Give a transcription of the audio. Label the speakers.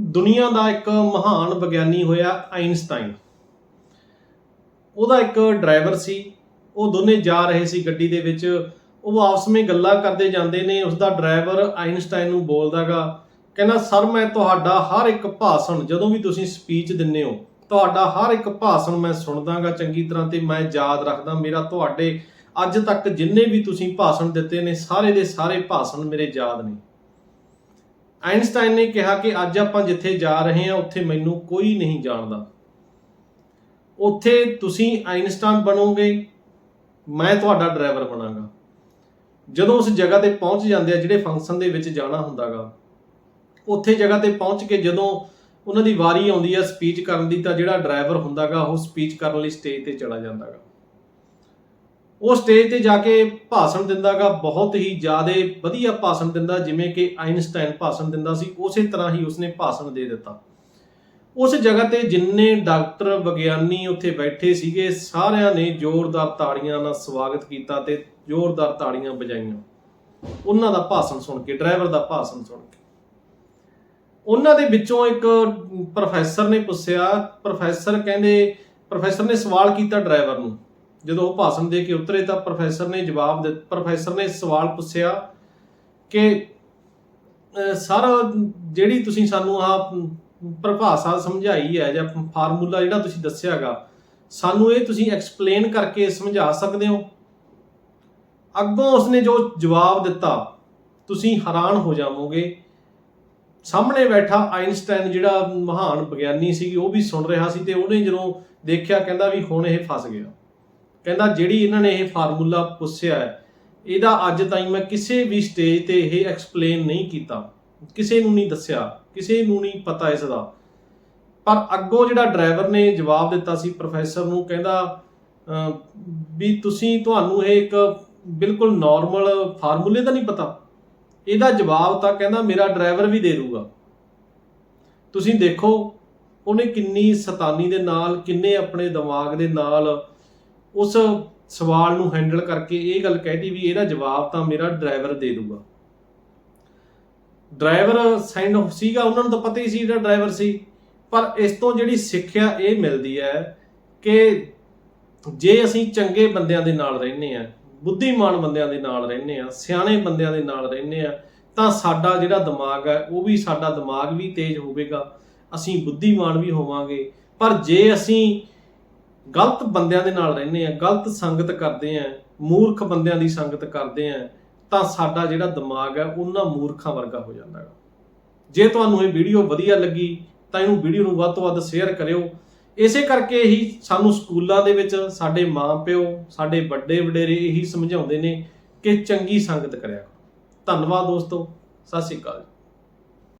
Speaker 1: ਦੁਨੀਆ ਦਾ ਇੱਕ ਮਹਾਨ ਵਿਗਿਆਨੀ ਹੋਇਆ ਆਇਨਸਟਾਈਨ ਉਹਦਾ ਇੱਕ ਡਰਾਈਵਰ ਸੀ। ਉਹ ਦੋਨੇ ਜਾ ਰਹੇ ਸੀ ਗੱਡੀ ਦੇ ਵਿੱਚ। ਉਹ ਆਪਸ ਵਿੱਚ ਗੱਲਾਂ ਕਰਦੇ ਜਾਂਦੇ ਨੇ। ਉਸ ਦਾ ਡਰਾਈਵਰ ਆਇਨਸਟਾਈਨ ਨੂੰ ਬੋਲਦਾਗਾ, ਕਹਿੰਦਾ, ਸਰ, ਮੈਂ ਤੁਹਾਡਾ ਹਰ ਇੱਕ ਭਾਸ਼ਣ, ਜਦੋਂ ਵੀ ਤੁਸੀਂ ਸਪੀਚ ਦਿੰਦੇ ਹੋ, ਤੁਹਾਡਾ ਹਰ ਇੱਕ ਭਾਸ਼ਣ ਮੈਂ ਸੁਣਦਾਗਾ ਚੰਗੀ ਤਰ੍ਹਾਂ ਤੇ ਮੈਂ ਯਾਦ ਰੱਖਦਾ। ਮੇਰਾ ਤੁਹਾਡੇ ਅੱਜ ਤੱਕ ਜਿੰਨੇ ਵੀ ਤੁਸੀਂ ਭਾਸ਼ਣ ਦਿੱਤੇ ਨੇ, ਸਾਰੇ ਦੇ ਸਾਰੇ ਭਾਸ਼ਣ ਮੇਰੇ ਯਾਦ ਨੇ। ਆਇਨਸਟਾਈਨ ਨੇ ਕਿਹਾ ਕਿ ਅੱਜ ਆਪਾਂ ਜਿੱਥੇ ਜਾ ਰਹੇ ਹਾਂ, ਉੱਥੇ ਮੈਨੂੰ ਕੋਈ ਨਹੀਂ ਜਾਣਦਾ। ਉੱਥੇ ਤੁਸੀਂ ਆਇਨਸਟਾਈਨ ਬਣੋਗੇ, ਮੈਂ ਤੁਹਾਡਾ ਡਰਾਈਵਰ ਬਣਾਂਗਾ। ਜਦੋਂ ਉਸ ਜਗ੍ਹਾ ਤੇ ਪਹੁੰਚ ਜਾਂਦੇ ਆ, ਜਿਹੜੇ ਫੰਕਸ਼ਨ ਦੇ ਵਿੱਚ ਜਾਣਾ ਹੁੰਦਾਗਾ, ਉੱਥੇ ਜਗ੍ਹਾ ਤੇ ਪਹੁੰਚ ਕੇ ਜਦੋਂ ਉਹਨਾਂ ਦੀ ਵਾਰੀ ਆਉਂਦੀ ਆ ਸਪੀਚ ਕਰਨ ਦੀ, ਤਾਂ ਜਿਹੜਾ ਡਰਾਈਵਰ ਹੁੰਦਾਗਾ, ਉਹ ਸਪੀਚ ਕਰਨ ਲਈ ਸਟੇਜ ਤੇ ਚਲਾ ਜਾਂਦਾਗਾ। ਉਹ ਸਟੇਜ ਤੇ ਜਾ ਕੇ ਭਾਸ਼ਣ ਦਿੰਦਾਗਾ, ਬਹੁਤ ਹੀ ਜ਼ਿਆਦਾ ਵਧੀਆ ਭਾਸ਼ਣ ਦਿੰਦਾ, ਜਿਵੇਂ ਕਿ ਆਇਨਸਟਾਈਨ ਭਾਸ਼ਣ ਦਿੰਦਾ ਸੀ, ਉਸੇ ਤਰ੍ਹਾਂ ਹੀ ਉਸਨੇ ਭਾਸ਼ਣ ਦੇ ਦਿੱਤਾ। ਉਸ ਜਗ੍ਹਾ ਤੇ ਜਿੰਨੇ ਡਾਕਟਰ ਵਿਗਿਆਨੀ ਉੱਥੇ ਬੈਠੇ ਸੀਗੇ, ਸਾਰਿਆਂ ਨੇ ਜ਼ੋਰਦਾਰ ਤਾੜੀਆਂ ਨਾਲ ਸਵਾਗਤ ਕੀਤਾ ਤੇ ਜ਼ੋਰਦਾਰ ਤਾੜੀਆਂ ਵਜਾਈਆਂ। ਉਹਨਾਂ ਦਾ ਭਾਸ਼ਣ ਸੁਣ ਕੇ, ਡਰਾਈਵਰ ਦਾ ਭਾਸ਼ਣ ਸੁਣ ਕੇ। ਉਹਨਾਂ ਦੇ ਵਿੱਚੋਂ ਇੱਕ ਪ੍ਰੋਫੈਸਰ ਨੇ ਪੁੱਛਿਆ, ਪ੍ਰੋਫੈਸਰ ਕਹਿੰਦੇ, ਪ੍ਰੋਫੈਸਰ ਨੇ ਸਵਾਲ ਕੀਤਾ ਡਰਾਈਵਰ ਨੂੰ। ਜਦੋਂ ਉਹ ਭਾਸ਼ਣ ਦੇ ਕੇ ਉਤਰੇ ਤਾਂ ਪ੍ਰੋਫੈਸਰ ਨੇ ਜਵਾਬ ਦਿੱਤਾ ਪ੍ਰੋਫੈਸਰ ਨੇ ਸਵਾਲ ਪੁੱਛਿਆ ਕਿ ਅਹ, ਸਰ ਜਿਹੜੀ ਤੁਸੀਂ ਸਾਨੂੰ ਆ ਪਰਿਭਾਸ਼ਾ ਸਮਝਾਈ ਹੈ ਜਾਂ ਫਾਰਮੂਲਾ ਜਿਹੜਾ ਤੁਸੀਂ ਦੱਸਿਆਗਾ ਸਾਨੂੰ ਇਹ ਤੁਸੀਂ ਐਕਸਪਲੇਨ ਕਰਕੇ ਸਮਝਾ ਸਕਦੇ ਹੋ? ਅੱਗੋਂ ਉਸਨੇ ਜੋ ਜਵਾਬ ਦਿੱਤਾ ਤੁਸੀਂ ਹੈਰਾਨ ਹੋ ਜਾਵੋਗੇ। ਸਾਹਮਣੇ ਬੈਠਾ ਆਇਨਸਟਾਈਨ ਜਿਹੜਾ ਮਹਾਨ ਵਿਗਿਆਨੀ ਸੀ ਉਹ ਵੀ ਸੁਣ ਰਿਹਾ ਸੀ ਤੇ ਉਹਨੇ ਜਦੋਂ ਦੇਖਿਆ ਕਹਿੰਦਾ ਵੀ ਹੁਣ ਇਹ ਫਸ ਗਿਆ। ਕਹਿੰਦਾ ਜਿਹੜੀ ਇਹਨਾਂ ਨੇ ਇਹ ਫਾਰਮੂਲਾ ਪੁੱਛਿਆ ਹੈ, ਇਹਦਾ ਅੱਜ ਤਾਈਂ ਮੈਂ ਕਿਸੇ ਵੀ ਸਟੇਜ ਤੇ ਇਹ ਐਕਸਪਲੇਨ ਨਹੀਂ ਕੀਤਾ। ਕਿਸੇ ਨੂੰ ਨਹੀਂ ਦੱਸਿਆ, ਕਿਸੇ ਨੂੰ ਨਹੀਂ ਪਤਾ ਇਸ ਦਾ ਪਰ ਅੱਗੋਂ ਜਿਹੜਾ ਡਰਾਈਵਰ ਨੇ ਜਵਾਬ ਦਿੱਤਾ ਸੀ ਪ੍ਰੋਫੈਸਰ ਨੂੰ, ਕਹਿੰਦਾ ਵੀ ਤੁਸੀਂ ਤੁਹਾਨੂੰ ਇਹ ਇੱਕ ਬਿਲਕੁਲ ਨਾਰਮਲ ਫਾਰਮੂਲੇ ਦਾ ਨਹੀਂ ਪਤਾ? ਇਹਦਾ ਜਵਾਬ ਤਾਂ ਕਹਿੰਦਾ ਮੇਰਾ ਡਰਾਈਵਰ ਵੀ ਦੇ ਦੂਗਾ। ਤੁਸੀਂ ਦੇਖੋ, ਉਹਨੇ ਕਿੰਨੀ ਸਤਾਨੀ ਦੇ ਨਾਲ, ਕਿੰਨੇ ਆਪਣੇ ਦਿਮਾਗ ਦੇ ਨਾਲ ਉਸ ਸਵਾਲ ਨੂੰ ਹੈਂਡਲ ਕਰਕੇ ਇਹ ਗੱਲ ਕਹਿਦੀ ਵੀ ਇਹਦਾ ਜਵਾਬ ਤਾਂ ਮੇਰਾ ਡਰਾਈਵਰ ਦੇ ਦੂਗਾ। ਡਰਾਈਵਰ ਸਾਈਨ ਆਫ ਸੀਗਾ, ਉਹਨਾਂ ਨੂੰ ਤਾਂ ਪਤਾ ਹੀ ਸੀ ਜਿਹੜਾ ਡਰਾਈਵਰ ਸੀ। ਪਰ ਇਸ ਤੋਂ ਜਿਹੜੀ ਸਿੱਖਿਆ ਇਹ ਮਿਲਦੀ ਹੈ ਕਿ ਜੇ ਅਸੀਂ ਚੰਗੇ ਬੰਦਿਆਂ ਦੇ ਨਾਲ ਰਹਿੰਦੇ ਆ ਬੁੱਧੀਮਾਨ ਬੰਦਿਆਂ ਦੇ ਨਾਲ ਰਹਿੰਦੇ ਆ ਸਿਆਣੇ ਬੰਦਿਆਂ ਦੇ ਨਾਲ ਰਹਿੰਦੇ ਆ ਤਾਂ ਸਾਡਾ ਜਿਹੜਾ ਦਿਮਾਗ ਹੈ, ਉਹ ਵੀ ਸਾਡਾ ਦਿਮਾਗ ਵੀ ਤੇਜ਼ ਹੋਵੇਗਾ। ਅਸੀਂ ਬੁੱਧੀਮਾਨ ਵੀ ਹੋਵਾਂਗੇ। ਪਰ ਜੇ ਅਸੀਂ ਗਲਤ ਬੰਦਿਆਂ ਦੇ ਨਾਲ ਰਹਿੰਦੇ ਆ ਗਲਤ ਸੰਗਤ ਕਰਦੇ ਆ ਮੂਰਖ ਬੰਦਿਆਂ ਦੀ ਸੰਗਤ ਕਰਦੇ ਆ ਤਾਂ ਸਾਡਾ ਜਿਹੜਾ ਦਿਮਾਗ ਹੈ, ਉਹਨਾਂ ਮੂਰਖਾਂ ਵਰਗਾ ਹੋ ਜਾਂਦਾ ਹੈ ਜੇ ਤੁਹਾਨੂੰ ਇਹ ਵੀਡੀਓ ਵਧੀਆ ਲੱਗੀ, ਤਾਂ ਇਹਨੂੰ ਵੀਡੀਓ ਨੂੰ ਵੱਧ ਤੋਂ ਵੱਧ ਸ਼ੇਅਰ ਕਰਿਓ। ਇਸੇ ਕਰਕੇ ਹੀ ਸਾਨੂੰ ਸਕੂਲਾਂ ਦੇ ਵਿੱਚ ਸਾਡੇ ਮਾਪਿਓ ਸਾਡੇ ਵੱਡੇ ਵਡੇਰੇ ਇਹੀ ਸਮਝਾਉਂਦੇ ਨੇ ਕਿ ਚੰਗੀ ਸੰਗਤ ਕਰਿਆ ਕਰੋ। ਧੰਨਵਾਦ ਦੋਸਤੋ, ਸਤਿ ਸ਼੍ਰੀ ਅਕਾਲ